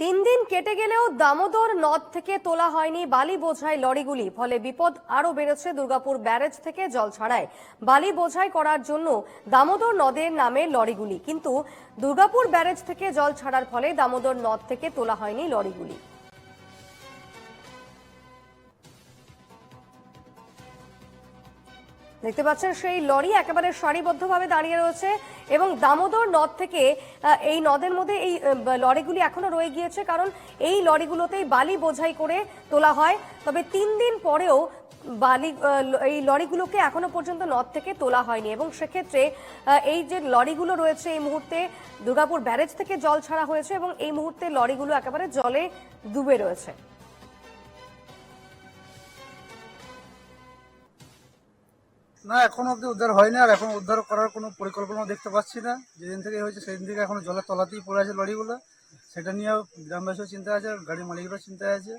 তিন দিন কেটে গেলেও দামোদর নদ থেকে তোলা হয়নি বালি বোঝাই লরিগুলি, ফলে বিপদ আরও বেড়েছে দুর্গাপুর ব্যারেজ থেকে জল ছাড়ায়। বালি বোঝাই করার জন্য দামোদর নদের নামে লরিগুলি, কিন্তু দুর্গাপুর ব্যারেজ থেকে জল ছাড়ার ফলে দামোদর নদ থেকে তোলা হয়নি লরিগুলি। দেখতে পাচ্ছেন সেই লরি একেবারে সারিবদ্ধভাবে দাঁড়িয়ে রয়েছে এবং দামোদর নদ থেকে এই নদের মধ্যে এই লরিগুলি এখনও রয়ে গিয়েছে কারণ এই লরিগুলোতেই বালি বোঝাই করে তোলা হয়। তবে তিন দিন পরেও বালি এই লরিগুলোকে এখনও পর্যন্ত নদ থেকে তোলা হয়নি এবং সেক্ষেত্রে এই যে লরিগুলো রয়েছে এই মুহূর্তে দুর্গাপুর ব্যারেজ থেকে জল ছাড়া হয়েছে এবং এই মুহূর্তে লরিগুলো একেবারে জলে ডুবে রয়েছে। না, এখন অব্দি উদ্ধার হয়নি, আর এখন উদ্ধার করার কোনো পরিকল্পনা দেখতে পাচ্ছি না। যেদিন থেকে হয়েছে সেদিন থেকে এখন জলের তলাতেই পড়ে আছে লরিগুলো। সেটা নিয়েও গ্রামবাসীও চিন্তা আছে গাড়ির মালিকরাও চিন্তা আছে।